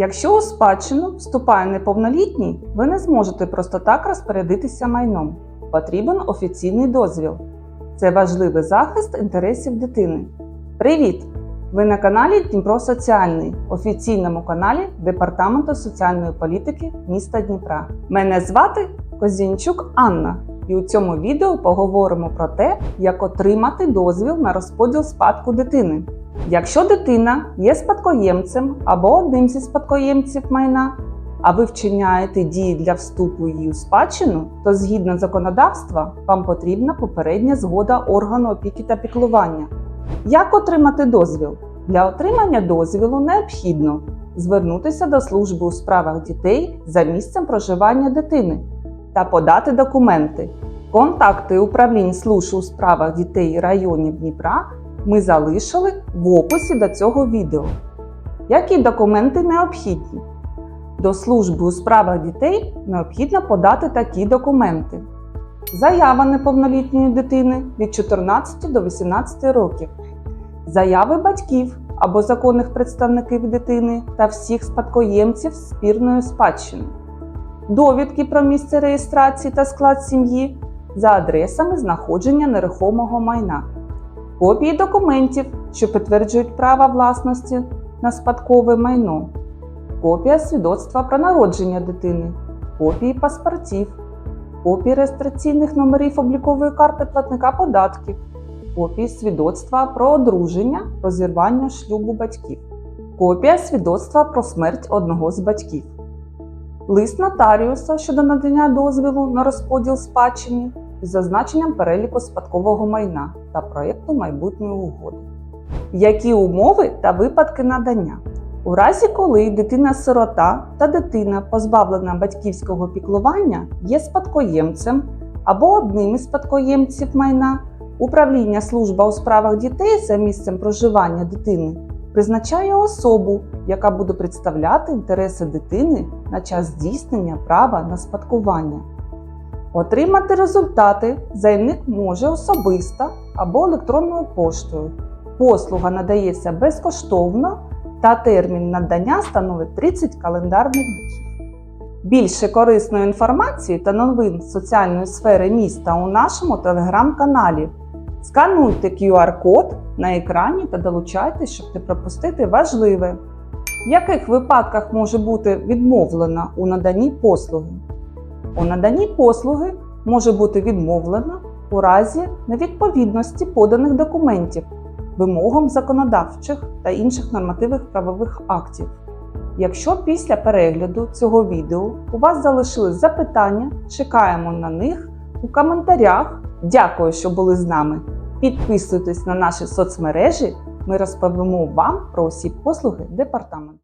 Якщо у спадщину вступає неповнолітній, ви не зможете просто так розпорядитися майном. Потрібен офіційний дозвіл. Це важливий захист інтересів дитини. Привіт! Ви на каналі Дніпро Соціальний, офіційному каналі Департаменту соціальної політики міста Дніпра. Мене звати Козінчук Анна, і у цьому відео поговоримо про те, як отримати дозвіл на розподіл спадку дитини. Якщо дитина є спадкоємцем або одним зі спадкоємців майна, а ви вчиняєте дії для вступу її у спадщину, то згідно законодавства вам потрібна попередня згода органу опіки та піклування. Як отримати дозвіл? Для отримання дозвілу необхідно звернутися до служби у справах дітей за місцем проживання дитини та подати документи. Контакти управлінь служб у справах дітей районів Дніпра ми залишили в описі до цього відео. Які документи необхідні? До служби у справах дітей необхідно подати такі документи: заява неповнолітньої дитини від 14 до 18 років, заяви батьків або законних представників дитини та всіх спадкоємців спірної спадщини, довідки про місце реєстрації та склад сім'ї за адресами знаходження нерухомого майна, копії документів, що підтверджують право власності на спадкове майно, копія свідоцтва про народження дитини, копії паспортів, копії реєстраційних номерів облікової карти платника податків, копії свідоцтва про одруження, розірвання шлюбу батьків, копія свідоцтва про смерть одного з батьків, лист нотаріуса щодо надання дозволу на розподіл спадщини із зазначенням переліку спадкового майна та проєкту майбутньої угоди. Які умови та випадки надання? У разі, коли дитина-сирота та дитина, позбавлена батьківського піклування, є спадкоємцем або одним із спадкоємців майна, управління служба у справах дітей за місцем проживання дитини призначає особу, яка буде представляти інтереси дитини на час здійснення права на спадкування. Отримати результати заявник може особисто або електронною поштою. Послуга надається безкоштовно та термін надання становить 30 календарних днів. Більше корисної інформації та новин з соціальної сфери міста у нашому телеграм-каналі. Скануйте QR-код на екрані та долучайтесь, щоб не пропустити важливе. В яких випадках може бути відмовлено у наданні послуги? У наданні послуги може бути відмовлено у разі невідповідності поданих документів вимогам законодавчих та інших нормативних правових актів. Якщо після перегляду цього відео у вас залишились запитання, чекаємо на них у коментарях. Дякую, що були з нами. Підписуйтесь на наші соцмережі, ми розповімо вам про усі послуги департаменту.